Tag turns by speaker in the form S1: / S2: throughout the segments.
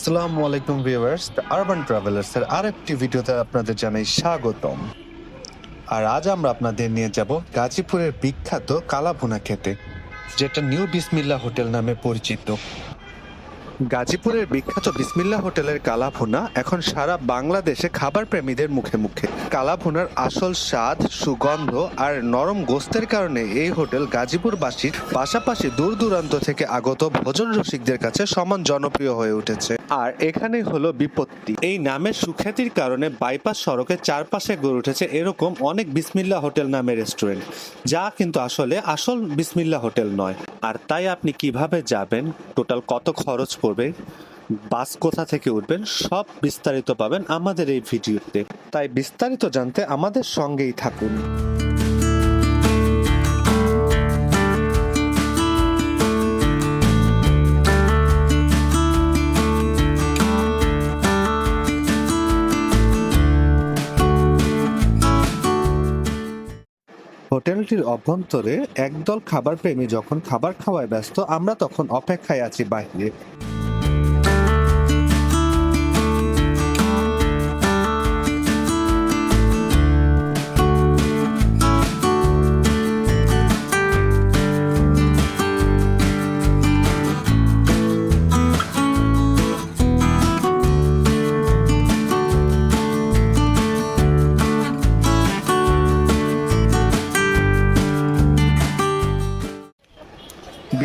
S1: আসসালামু আলাইকুম viewers urban travellers এর আরেকটি ভিডিওতে আপনাদের জানাই স্বাগতম। আর আজ আমরা আপনাদের নিয়ে যাব গাজীপুরের বিখ্যাত কালাভুনা খেতে, যেটা নিউ বিসমিল্লা হোটেল নামে পরিচিত। গাজীপুরের বিখ্যাত বিসমিল্লা হোটেলের কালাভুনা এখন সারা বাংলাদেশে খাবার প্রেমীদের মুখে মুখে। কালাভুনার আসল স্বাদ, সুগন্ধ আর নরম গোস্তের কারণে এই হোটেল গাজীপুরবাসীর পাশাপাশি দূর দূরান্ত থেকে আগত ভোজন রসিকদের কাছে সমান জনপ্রিয় হয়ে উঠেছে। আর এখানে হলো বিপত্তি। এই নামের সুখ্যাতির কারণে বাইপাস সড়কের চারপাশে গড়ে উঠেছে এরকম অনেক বিসমিল্লা হোটেল নামের রেস্টুরেন্ট, যা কিন্তু আসলে আসল বিসমিল্লা হোটেল নয়। আর তাই আপনি কীভাবে যাবেন, টোটাল কত খরচ পড়বে, বাস কোথা থেকে উঠবেন, সব বিস্তারিত পাবেন আমাদের এই ভিডিওতে। তাই বিস্তারিত জানতে আমাদের সঙ্গেই থাকুন। হোটেলটির অভ্যন্তরে একদল খাবার প্রেমী যখন খাবার খাওয়ায় ব্যস্ত আমরা তখন অপেক্ষায় আছি বাইরে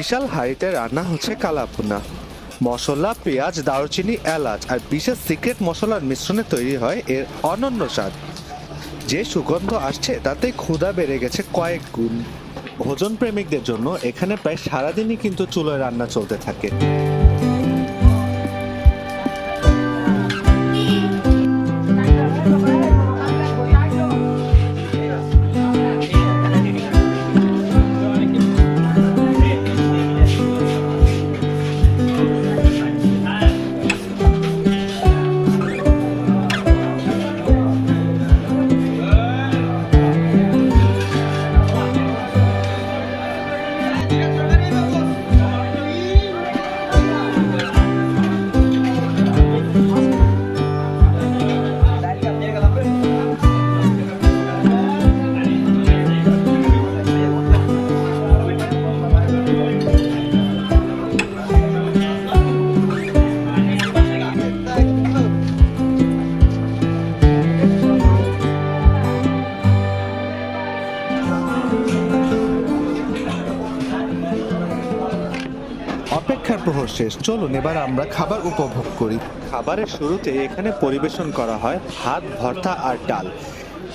S1: বিশাল হাড়িতে রান্না হচ্ছে কালাপুনা মশলা, পেঁয়াজ, দারুচিনি, এলাচ আর বিশেষ সিক্রেট মশলার মিশ্রণে তৈরি হয় এর অনন্য স্বাদ। যে সুগন্ধ আসছে তাতে ক্ষুধা বেড়ে গেছে কয়েক গুণ। ভোজন প্রেমিকদের জন্য এখানে প্রায় সারাদিনই কিন্তু চুলোয় রান্না চলতে থাকে। অপেক্ষার প্রহর শেষ চলুন, এবার আমরা খাবার উপভোগ করি। খাবারের শুরুতে এখানে পরিবেশন করা হয় ভাত ভর্তা আর ডাল।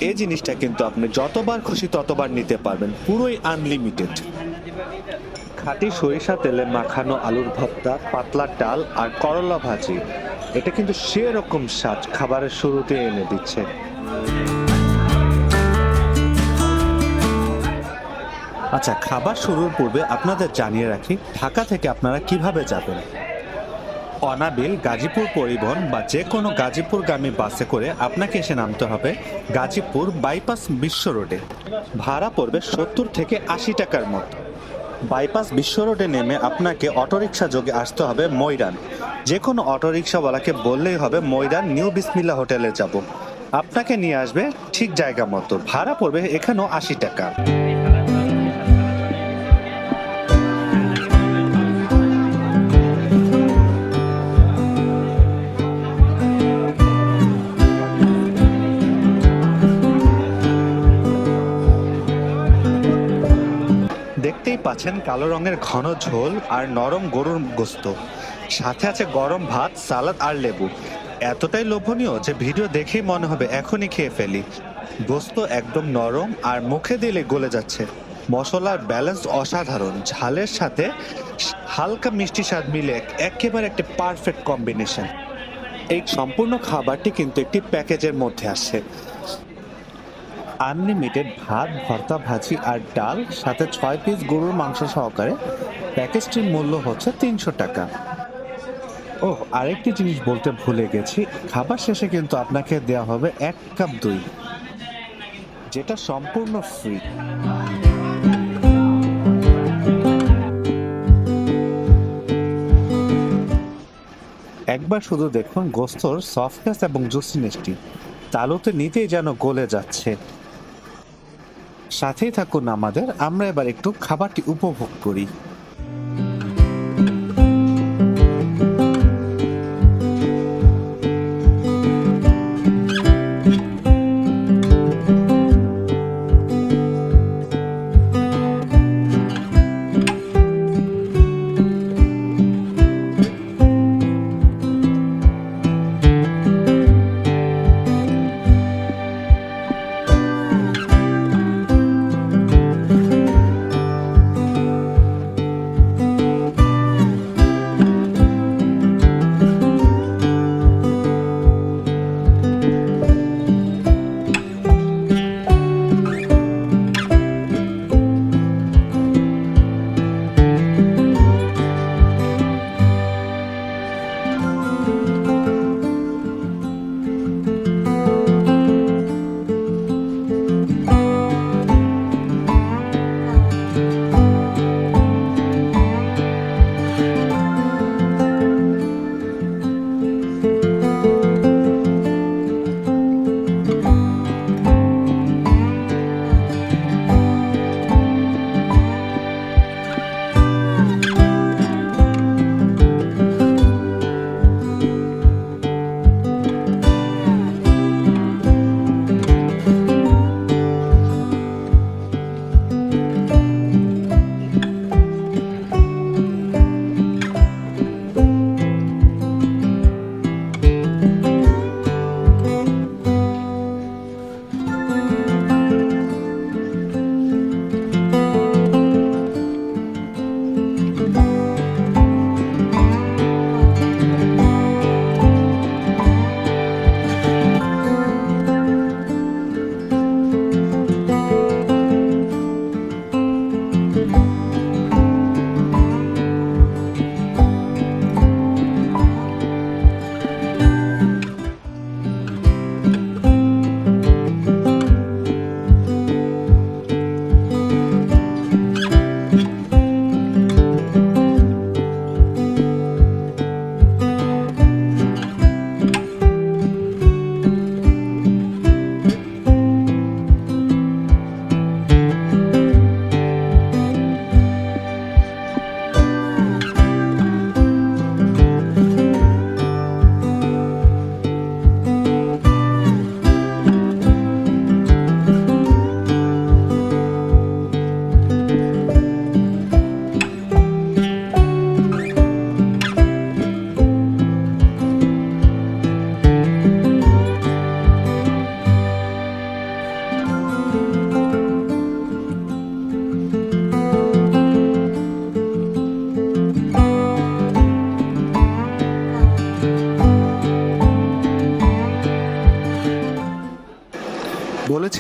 S1: এই জিনিসটা কিন্তু আপনি যতবার খুশি ততবার নিতে পারবেন, পুরোই আনলিমিটেড খাঁটি সরিষা তেলে মাখানো আলুর ভর্তা, পাতলা ডাল আর করলা ভাজি। এটা কিন্তু সেরকম স্বাদ খাবারের শুরুতে এনে দিচ্ছে। আচ্ছা খাবার শুরুর পূর্বে আপনাদের জানিয়ে রাখি, ঢাকা থেকে আপনারা কীভাবে যাবেন? অনাবিল, গাজীপুর পরিবহন বা যে কোনো গাজীপুরগামী বাসে করে আপনাকে এসে নামতে হবে গাজীপুর বাইপাস বিশ্ব রোডে। ভাড়া পড়বে সত্তর থেকে আশি টাকার মতো। বাইপাস বিশ্ব রোডে নেমে আপনাকে অটোরিকশা যোগে আসতে হবে ময়রান। যে কোনো অটোরিকশাওয়ালাকে বললেই হবে, ময়রান, নিউ বিসমিল্লা হোটেলে যাব। আপনাকে নিয়ে আসবে ঠিক জায়গা মতো। ভাড়া পড়বে এখানেও আশি টাকা। পাচ্ছেন কালো রঙের ঘন ঝোল আর নরম গরুর গোস্ত। সাথে আছে গরম ভাত, সালাদ আর লেবু। এতটাই লোভনীয় যে ভিডিও দেখেই মনে হবে এখনই খেয়ে ফেলি। গোস্ত একদম নরম আর মুখে দিলে গলে যাচ্ছে। মশলার ব্যালেন্স অসাধারণ। ঝালের সাথে হালকা মিষ্টি স্বাদ মিলে একেবারে একটি পারফেক্ট কম্বিনেশন এই সম্পূর্ণ খাবারটি কিন্তু একটি প্যাকেজের মধ্যে আসে আনলিমিটেড ভাত, ভর্তা, ভাজি আর ডাল, সাথে ছয় পিস গরুর মাংস সহকারে। প্যাকেজটির মূল্য হচ্ছে তিনশো টাকা। ও আরেকটি জিনিস বলতে ভুলে গেছি। খাবার শেষে কিন্তু আপনাকে দেওয়া হবে এক কাপ দই, যেটা সম্পূর্ণ ফ্রি একবার শুধু দেখুন গোস্তর সফটনেস এবং জুসিনেসটি তালুতে নিতেই যেন গলে যাচ্ছে। সাথেই থাকুন আমাদের আমরা এবার একটু খাবারটি উপভোগ করি।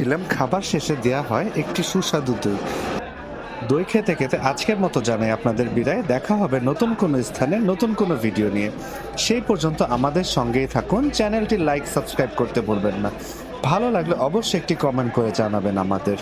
S1: বলেছিলাম, খাবার শেষে দেয়া হয় একটি সুস্বাদু দই। দই খেতে খেতে আজকের মতো জানাই আপনাদের বিদায়। দেখা হবে নতুন কোনো স্থানে, নতুন কোনো ভিডিও নিয়ে। সেই পর্যন্ত আমাদের সঙ্গেই থাকুন। চ্যানেলটি লাইক, সাবস্ক্রাইব করতে ভুলবেন না। ভালো লাগলে অবশ্যই একটি কমেন্ট করে জানাবেন আমাদের।